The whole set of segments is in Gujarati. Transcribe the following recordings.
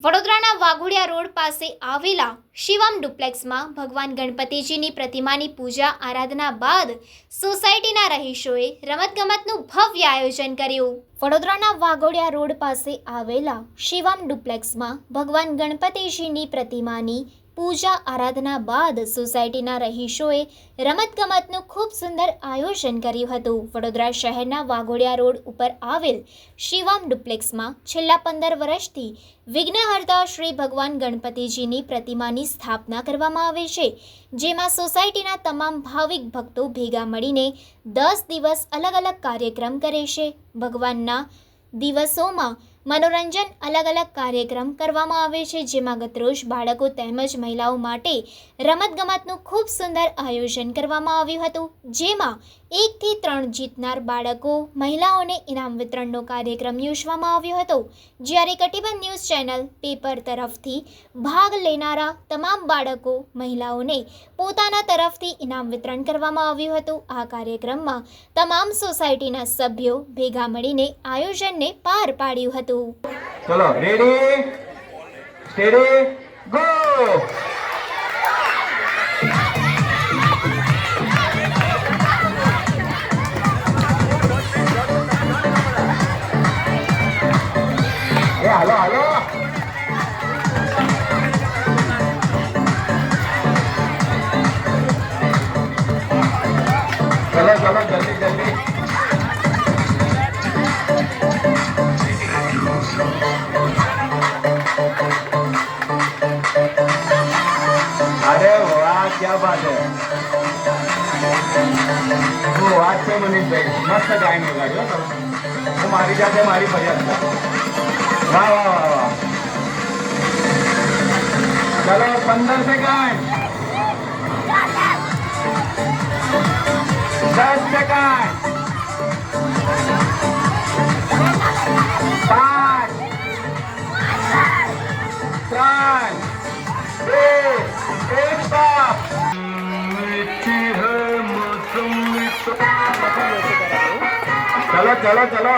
વડોદરાના વાઘોડિયા રોડ પાસે આવેલા શિવમ ડુપ્લેક્સમાં ભગવાન ગણપતિજીની પ્રતિમાની પૂજા આરાધના બાદ સોસાયટીના રહીશોએ રમતગમતનું ભવ્ય આયોજન કર્યું. વડોદરાના વાઘોડિયા રોડ પાસે આવેલા શિવમ ડુપ્લેક્સમાં ભગવાન ગણપતિજીની પ્રતિમાની પૂજા આરાધના બાદ સોસાયટીના રહીશોએ રમતગમતનું ખૂબ સુંદર આયોજન કર્યું હતું. વડોદરા શહેરના વાઘોડિયા રોડ ઉપર આવેલ શિવમ ડુપ્લેક્સમાં છેલ્લા પંદર વર્ષથી વિઘ્નહર્તા શ્રી ભગવાન ગણપતિજીની પ્રતિમાની સ્થાપના કરવામાં આવે છે, જેમાં સોસાયટીના તમામ ભાવિક ભક્તો ભેગા મળીને દસ દિવસ અલગ અલગ કાર્યક્રમ કરે છે. ભગવાનના દિવસોમાં મનોરંજન અલગ અલગ કાર્યક્રમ કરવામાં આવે છે, જેમાં ગતરોજ બાળકો તેમજ મહિલાઓ માટે રમતગમતનું ખૂબ સુંદર આયોજન કરવામાં આવ્યું હતું, જેમાં એકથી ત્રણ જીતનાર બાળકો, મહિલાઓને ઇનામ વિતરણનો કાર્યક્રમ યોજવામાં આવ્યો હતો. જ્યારે કટિબંધ ન્યૂઝ ચેનલ પેપર તરફથી ભાગ લેનારા તમામ બાળકો, મહિલાઓને પોતાના તરફથી ઇનામ વિતરણ કરવામાં આવ્યું હતું. આ કાર્યક્રમમાં તમામ સોસાયટીના સભ્યો ભેગા મળીને આયોજનને પાર પાડ્યું હતું. ચલો રેડી સ્ટેડી ગો એ હાલો હાલો ચલો ચલો જલ્દી જલ્દી ક્યાં બાત હે? શું વાત છે મનીષભાઈ. મસ્ત ટાઈમ લગાડ્યો હું. મારી જાતે મારી ફરિયાદ વાહ વાહ વાહ વાહ. ચલો, પંદર સેકન્ડ દસ સેકન્ડ પાંચ. ત્રણ. બે. ચલો ચલો ચલો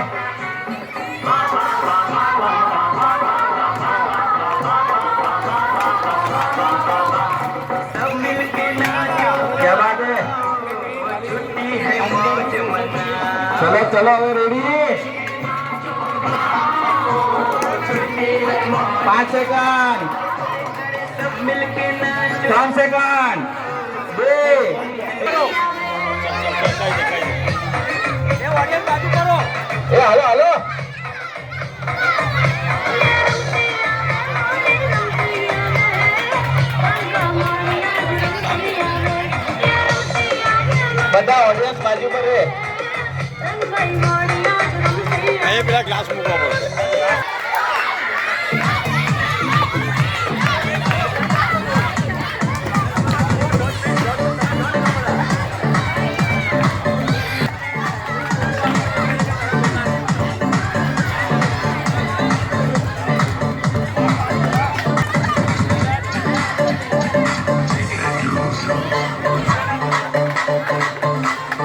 ચલો ચલો હવે રેડી પાંચ સેકન્ડ ત્રણ સેકન્ડ અહીંયા પેલા ગ્લાસ મૂકવા પડશે